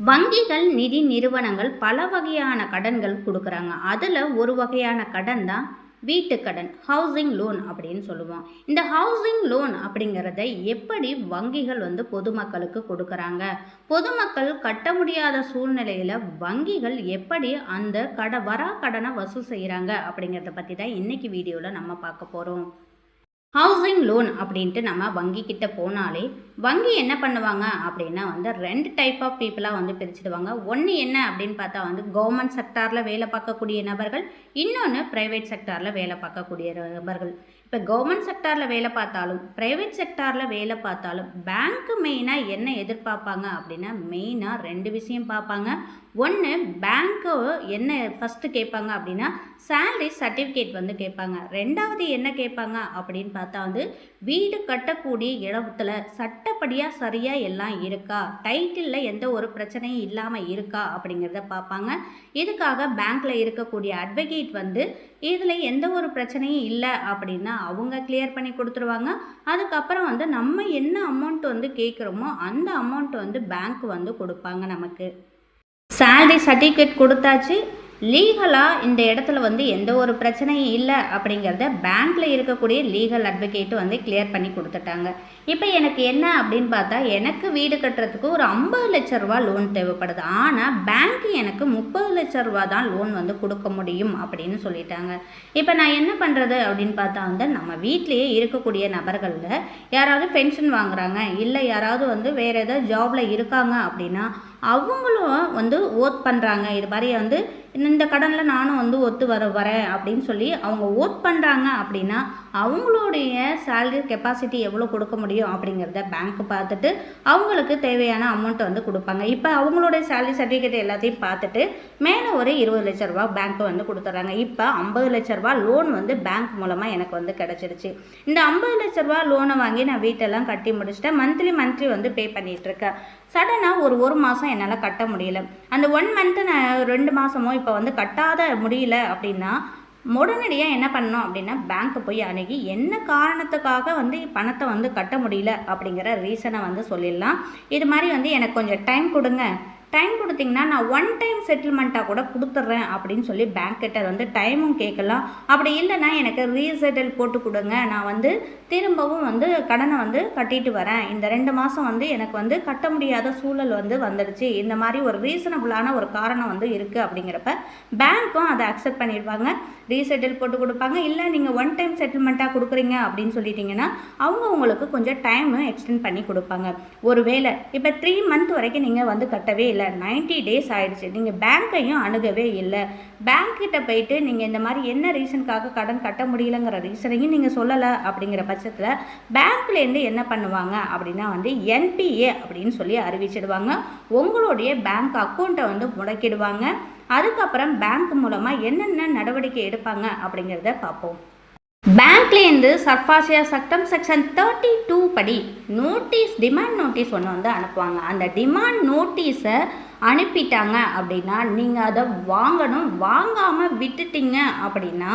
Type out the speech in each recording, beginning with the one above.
வங்கிகள் நிதி நிறுவனங்கள் பல வகையான கடன்கள் கொடுக்குறாங்க. அதில் ஒரு வகையான கடன் தான் வீட்டுக்கடன் ஹவுசிங் லோன் அப்படின்னு சொல்லுவோம். இந்த ஹவுசிங் லோன் அப்படிங்கிறத எப்படி வங்கிகள் வந்து பொதுமக்களுக்கு கொடுக்குறாங்க? பொதுமக்கள் கட்ட முடியாத சூழ்நிலையில் வங்கிகள் எப்படி அந்த கட வரா கடனை வசூல் செய்கிறாங்க அப்படிங்கிறத பற்றி தான் இன்றைக்கி வீடியோவில் நம்ம பார்க்க போகிறோம் ஹவுசிங் லோன் அப்படின்ட்டு நம்ம வங்கி கிட்ட போனாலே வங்கி என்ன பண்ணுவாங்க அப்படின்னா வந்து ரெண்டு டைப் ஆஃப் பீப்புளாக வந்து பிரிச்சுடுவாங்க. ஒன்று என்ன அப்படின்னு பார்த்தா வந்து கவர்மெண்ட் செக்டாரில் வேலை பார்க்கக்கூடிய நபர்கள் இன்னொன்று ப்ரைவேட் செக்டாரில் வேலை பார்க்கக்கூடிய நபர்கள். இப்போ கவர்மெண்ட் செக்டாரில் வேலை பார்த்தாலும் ப்ரைவேட் செக்டாரில் வேலை பார்த்தாலும் பேங்க்கு மெயினாக என்ன எதிர்பார்ப்பாங்க அப்படின்னா மெயினாக ரெண்டு விஷயம் பார்ப்பாங்க. ஒன்று பேங்க்கு என்ன ஃபஸ்ட்டு கேட்பாங்க அப்படின்னா சேலரி சர்டிஃபிகேட் வந்து கேட்பாங்க. ரெண்டாவது என்ன கேட்பாங்க அப்படின்னு பார்த்தா வந்து வீடு கட்டக்கூடிய இடத்துல சட்டப்படியாக சரியாக எல்லாம் இருக்கா? டைட்டிலில் எந்த ஒரு பிரச்சனையும் இல்லாமல் இருக்கா அப்படிங்கிறத பார்ப்பாங்க. இதுக்காக பேங்க்கில் இருக்கக்கூடிய அட்வொகேட் வந்து இதில் எந்த ஒரு பிரச்சனையும் இல்லை அப்படின்னா அவங்க கிளியர் பண்ணி கொடுத்துருவாங்க. அதுக்கப்புறம் வந்து நம்ம என்ன அமௌண்ட் வந்து கேட்குறோமோ அந்த அமௌண்ட் வந்து பேங்க் வந்து கொடுப்பாங்க நமக்கு. சேலரி சர்டிஃபிகேட் கொடுத்தாச்சு. லீகலாக இந்த இடத்துல வந்து எந்த ஒரு பிரச்சனையும் இல்லை அப்படிங்கிறத பேங்க்கில் இருக்கக்கூடிய லீகல் அட்வொகேட்டு வந்து கிளியர் பண்ணி கொடுத்துட்டாங்க. இப்போ எனக்கு என்ன அப்படின்னு பார்த்தா எனக்கு வீடு கட்டுறதுக்கு ஒரு ஐம்பது லட்ச ரூபா லோன் தேவைப்படுது. ஆனால் பேங்க் எனக்கு முப்பது லட்ச ரூபா தான் லோன் வந்து கொடுக்க முடியும் அப்படின்னு சொல்லிட்டாங்க. இப்போ நான் என்ன பண்ணுறது அப்படின்னு பார்த்தா வந்து நம்ம வீட்லேயே இருக்கக்கூடிய நபர்களில் யாராவது பென்ஷன் வாங்குறாங்க இல்லை யாராவது வந்து வேறு ஏதாவது ஜாபில் இருக்காங்க அப்படின்னா அவங்களும் வந்து ஓத் பண்ணுறாங்க இது மாதிரி வந்து இந்த கடனில் நானும் வந்து ஒத்து வர வரேன் அப்படின்னு சொல்லி அவங்க ஓட் பண்ணுறாங்க அப்படின்னா அவங்களுடைய சேலரி கெப்பாசிட்டி எவ்வளோ கொடுக்க முடியும் அப்படிங்கிறத பேங்க் பார்த்துட்டு அவங்களுக்கு தேவையான அமௌண்ட்டை வந்து கொடுப்பாங்க. இப்போ அவங்களுடைய சேலரி சர்டிஃபிகேட் எல்லாத்தையும் பார்த்துட்டு மேலே ஒரு இருபது லட்ச ரூபா பேங்க் வந்து கொடுத்துட்றாங்க. இப்போ ஐம்பது லட்ச ரூபா லோன் வந்து பேங்க் மூலமாக எனக்கு வந்து கிடச்சிருச்சு. இந்த ஐம்பது லட்ச ரூபா லோனை வாங்கி நான் வீட்டெல்லாம் கட்டி முடிச்சுட்டேன் மந்த்லி மந்த்லி வந்து பே பண்ணிகிட்ருக்கேன் சடனாக ஒரு ஒரு மாதம் என்னால் கட்ட முடியல. அந்த ஒன் மந்த்து நான் ரெண்டு மாதமோ இப்போ வந்து கட்டாத முடியல அப்படின்னா உடனடியாக என்ன பண்ணணும் அப்படின்னா பேங்க்கு போய் அணுகி என்ன காரணத்துக்காக வந்து பணத்தை வந்து கட்ட முடியல அப்படிங்கிற ரீசனை வந்து சொல்லிடலாம். இது மாதிரி வந்து எனக்கு கொஞ்சம் டைம் கொடுங்க. டைம் கொடுத்தீங்கன்னா நான் ஒன் டைம் செட்டில்மெண்ட்டாக கூட கொடுத்துட்றேன் அப்படின்னு சொல்லி பேங்க் கிட்ட வந்து டைமும் கேட்கலாம். அப்படி இல்லைன்னா எனக்கு ரீசெட்டில் போட்டு கொடுங்க. நான் வந்து திரும்பவும் வந்து கடனை வந்து கட்டிட்டு வரேன். இந்த ரெண்டு மாதம் வந்து எனக்கு வந்து கட்ட முடியாத சூழல் வந்து வந்துடுச்சு. இந்த மாதிரி ஒரு ரீசனபுளான ஒரு காரணம் வந்து இருக்குது அப்படிங்கிறப்ப பேங்க்கும் அதை அக்செப்ட் பண்ணிடுவாங்க. ரீசெட்டில் போட்டு கொடுப்பாங்க. இல்லை நீங்கள் ஒன் டைம் செட்டில்மெண்ட்டாக கொடுக்குறீங்க அப்படின்னு சொல்லிட்டீங்கன்னா அவங்க உங்களுக்கு கொஞ்சம் டைமு எக்ஸ்டெண்ட் பண்ணி கொடுப்பாங்க. ஒருவேளை இப்போ த்ரீ மந்த் வரைக்கும் நீங்கள் வந்து கட்டவே இல்லை நைன்ட்டி டேஸ் ஆயிடுச்சு. நீங்கள் பேங்க்கையும் அணுகவே இல்லை. பேங்க் கிட்ட போயிட்டு நீங்கள் இந்த மாதிரி என்ன ரீசனுக்காக கடன் கட்ட முடியலங்கிற ரீசனையும் நீங்கள் சொல்லலை அப்படிங்கிற பட்சத்தில் பேங்க்லேருந்து என்ன பண்ணுவாங்க அப்படின்னா வந்து என்பிஏ அப்படின்னு சொல்லி அறிவிச்சிடுவாங்க. உங்களுடைய பேங்க் அக்கௌண்ட்டை வந்து முடக்கிடுவாங்க. அதுக்கப்புறம் பேங்க் மூலமாக என்னென்ன நடவடிக்கை எடுப்பாங்க அப்படிங்கிறத பார்ப்போம். பேங்க்லேருந்து சர்ஃபாசியா சட்டம் செக்ஷன் தேர்ட்டி டூ படி நோட்டீஸ் டிமாண்ட் நோட்டீஸ் ஒன்று வந்து அனுப்புவாங்க. அந்த டிமாண்ட் நோட்டீஸை அனுப்பிட்டாங்க அப்படின்னா நீங்கள் அதை வாங்கணும். வாங்காமல் விட்டுட்டீங்க அப்படின்னா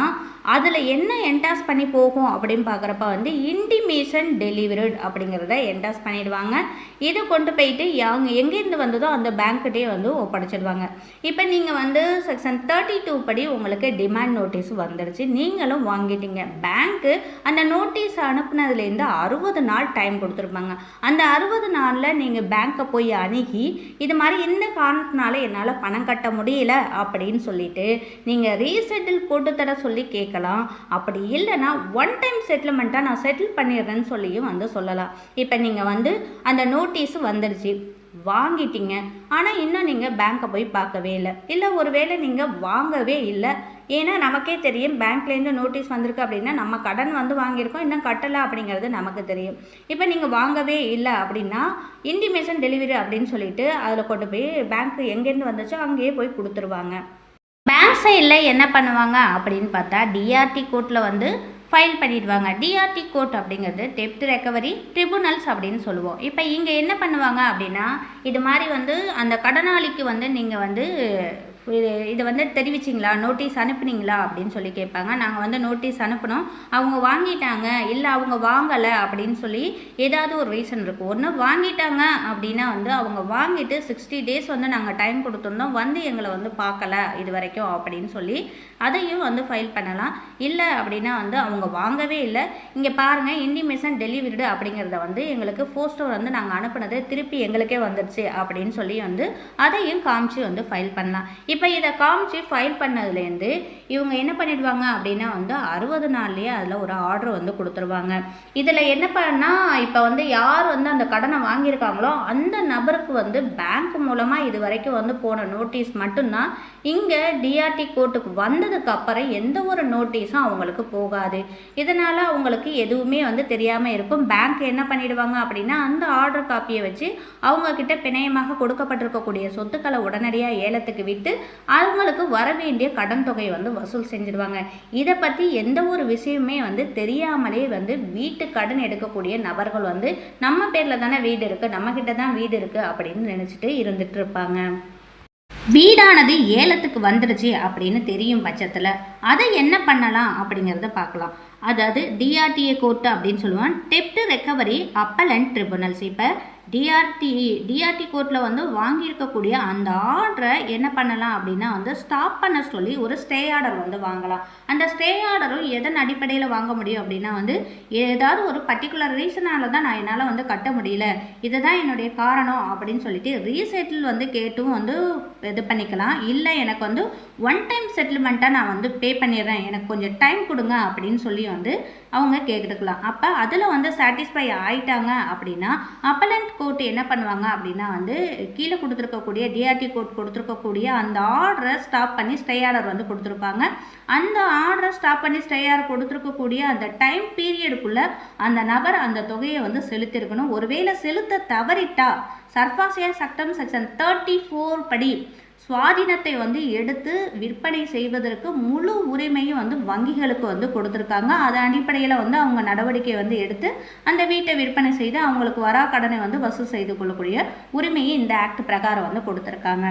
அதில் என்ன என்டாஸ் பண்ணி போகும் அப்படின்னு பார்க்குறப்ப வந்து இன்டிமேஷன் டெலிவரிட் அப்படிங்கிறத என்டாஸ் பண்ணிடுவாங்க. இதை கொண்டு போயிட்டு அவங்க எங்கேருந்து வந்ததோ அந்த பேங்க்கிட்டே வந்து ஒப்படைச்சிடுவாங்க. இப்போ நீங்கள் வந்து செக்ஷன் தேர்ட்டி டூ படி உங்களுக்கு டிமாண்ட் நோட்டீஸ் வந்துடுச்சு. நீங்களும் வாங்கிட்டீங்க. பேங்க்கு அந்த நோட்டீஸ் அனுப்புனதுலேருந்து அறுபது நாள் டைம் கொடுத்துருப்பாங்க. அந்த அறுபது நாளில் நீங்கள் பேங்க்கை போய் அணுகி இது மாதிரி இந்த காரணத்தினால என்னால் பணம் கட்ட முடியல அப்படின்னு சொல்லிட்டு நீங்கள் ரீசெட்டில் போட்டு தர சொல்லி கேட்கலாம் அப்படி இல்லைன்னா ஒன் டைம் செட்டில்மெண்ட்டாக நான் செட்டில் பண்ணிடுறேன்னு சொல்லியும் வந்து சொல்லலாம். இப்போ நீங்கள் வந்து அந்த நோட்டீஸ் வந்துடுச்சு. வாங்கிட்டீங்க. ஆனால் இன்னும் நீங்கள் பேங்க்கை போய் பார்க்கவே இல்லை. இல்லை ஒருவேளை நீங்கள் வாங்கவே இல்லை. ஏன்னா நமக்கே தெரியும் பேங்க்லேருந்து நோட்டீஸ் வந்திருக்கு அப்படின்னா நம்ம கடன் வந்து வாங்கியிருக்கோம். இன்னும் கட்டலை அப்படிங்கிறது நமக்கு தெரியும். இப்போ நீங்கள் வாங்கவே இல்லை அப்படின்னா இன்டிமேஷன் டெலிவரி அப்படின்னு சொல்லிட்டு அதில் கொண்டு போய் பேங்க் எங்கேருந்து வந்துச்சோ அங்கேயே போய் கொடுத்துருவாங்க. பேங்க் சைடில் என்ன பண்ணுவாங்க அப்படின்னு பார்த்தா டிஆர்டி கோர்ட்டில் வந்து ஃபைல் பண்ணிடுவாங்க. டிஆர்டி கோர்ட் அப்படிங்கிறது டெப்ட் ரெக்கவரி ட்ரிபுனல்ஸ் அப்படின்னு சொல்லுவோம். இப்போ இங்கே என்ன பண்ணுவாங்க அப்படின்னா இது மாதிரி வந்து அந்த கடனாளிக்கு வந்து நீங்கள் வந்து இது இதை வந்து தெரிவிச்சிங்களா? நோட்டீஸ் அனுப்புனீங்களா? அப்படின்னு சொல்லி கேட்பாங்க. நாங்கள் வந்து நோட்டீஸ் அனுப்பினோம். அவங்க வாங்கிட்டாங்க. இல்லை அவங்க வாங்கலை அப்படின்னு சொல்லி ஏதாவது ஒரு ரீசன் இருக்கும். ஒன்று வாங்கிட்டாங்க அப்படின்னா வந்து அவங்க வாங்கிட்டு சிக்ஸ்டி டேஸ் வந்து நாங்கள் டைம் கொடுத்துருந்தோம். வந்து எங்களை வந்து பார்க்கல இது வரைக்கும் அப்படின்னு சொல்லி அதையும் வந்து ஃபைல் பண்ணலாம். இல்லை அப்படின்னா வந்து அவங்க வாங்கவே இல்லை. இங்கே பாருங்கள் இண்டிமேஷன் டெலிவரிடு அப்படிங்கிறத வந்து எங்களுக்கு போஸ்டர் வந்து நாங்கள் அனுப்புனது திருப்பி எங்களுக்கே வந்துடுச்சு அப்படின்னு சொல்லி வந்து அதையும் காமிச்சு வந்து ஃபைல் பண்ணலாம். இப்போ இதை காமிச்சு ஃபைல் பண்ணதுலேருந்து இவங்க என்ன பண்ணிடுவாங்க அப்படின்னா வந்து அறுபது நாள்லேயே அதில் ஒரு ஆர்டர் வந்து கொடுத்துருவாங்க. இதில் என்ன பண்ணால் இப்போ வந்து யார் வந்து அந்த கடனை வாங்கியிருக்காங்களோ அந்த நபருக்கு வந்து பேங்க் மூலமாக இது வரைக்கும் வந்து போன நோட்டீஸ் மட்டும்தான் இங்கே டிஆர்டி கோர்ட்டுக்கு வந்ததுக்கு அப்புறம் எந்த ஒரு நோட்டீஸும் அவங்களுக்கு போகாது. இதனால் அவங்களுக்கு எதுவுமே வந்து தெரியாமல் இருக்கும். பேங்க் என்ன பண்ணிடுவாங்க அப்படின்னா அந்த ஆர்டர் காப்பியை வச்சு அவங்கக்கிட்ட பிணையமாக கொடுக்கப்பட்டிருக்கக்கூடிய சொத்துக்களை உடனடியாக ஏலத்துக்கு விட்டு அவங்களுக்கு வர வேண்டிய கடன் தொகையை வந்து வசூல் செஞ்சிடுவாங்க. இதை பற்றி எந்த ஒரு விஷயமே வந்து தெரியாமலே வந்து வீட்டு கடன் எடுக்கக்கூடிய நபர்கள் வந்து நம்ம பேரில் தானே வீடு இருக்குது நம்மக்கிட்ட தான் வீடு இருக்குது அப்படின்னு நினச்சிட்டு இருந்துட்டு இருப்பாங்க. வீடானது ஏலத்துக்கு வந்துடுச்சு அப்படின்னு தெரியும் பட்சத்தில். அதை என்ன பண்ணலாம் அப்படிங்கிறத பார்க்கலாம். அதாவது டிஆர்டிஏ கோர்ட்டு அப்படின்னு சொல்லுவான் டெப்ட் ரெக்கவரி அப்பல் அண்ட் ட்ரிபுனல்ஸ் இப்போ டிஆர்டி டிஆர்டி கோர்ட்டில் வந்து வாங்கியிருக்கக்கூடிய அந்த ஆர்டரை என்ன பண்ணலாம் அப்படின்னா வந்து ஸ்டாப் பண்ண சொல்லி ஒரு ஸ்டே ஆர்டர் வந்து வாங்கலாம். அந்த ஸ்டே ஆர்டரும் எதன் அடிப்படையில் வாங்க முடியும் அப்படின்னா வந்து ஏதாவது ஒரு பர்டிகுலர் ரீசனால தான் நான் என்னால் வந்து கட்ட முடியல. இதுதான் என்னுடைய காரணம் அப்படின்னு சொல்லிட்டு ரீசெட்டில் வந்து கேட்டும் வந்து இது பண்ணிக்கலாம். இல்லை எனக்கு வந்து ஒன் டைம் செட்டில்மெண்ட்டாக நான் வந்து பே பண்ணிடுறேன். எனக்கு கொஞ்சம் டைம் கொடுங்க அப்படின்னு சொல்லி வந்து அவங்க கேட்டுக்கலாம். அப்போ அதில் வந்து சாட்டிஸ்ஃபை ஆயிட்டாங்க அப்படின்னா அப்பலண்ட் கோர்ட் என்ன பண்ணுவாங்க அப்படின்னா வந்து கீழே கொடுத்துருக்கக்கூடிய டிஆர்டி கோர்ட் கொடுத்துருக்கக்கூடிய அந்த ஆர்டரை ஸ்டாப் பண்ணி ஸ்டே ஆர்டர் வந்து கொடுத்துருப்பாங்க. அந்த ஆர்டரை ஸ்டாப் பண்ணி ஸ்டே ஆர்டர் கொடுத்துருக்கக்கூடிய அந்த டைம் பீரியடுக்குள்ளே அந்த நபர் அந்த தொகையை வந்து செலுத்திருக்கணும் ஒருவேளை செலுத்த தவறிட்டா சர்ஃபாசியா சட்டம் செக்ஷன் தேர்ட்டி ஃபோர் படி சுவாதீனத்தை வந்து எடுத்து விற்பனை செய்வதற்கு முழு உரிமையும் வந்து வங்கிகளுக்கு வந்து கொடுத்துருக்காங்க. அதன் அடிப்படையில் வந்து அவங்க நடவடிக்கை வந்து எடுத்து அந்த வீட்டை விற்பனை செய்து அவங்களுக்கு வரா கடனை வந்து வசூல் செய்து கொள்ளக்கூடிய உரிமையை இந்த ஆக்ட் பிரகாரம் வந்து கொடுத்துருக்காங்க.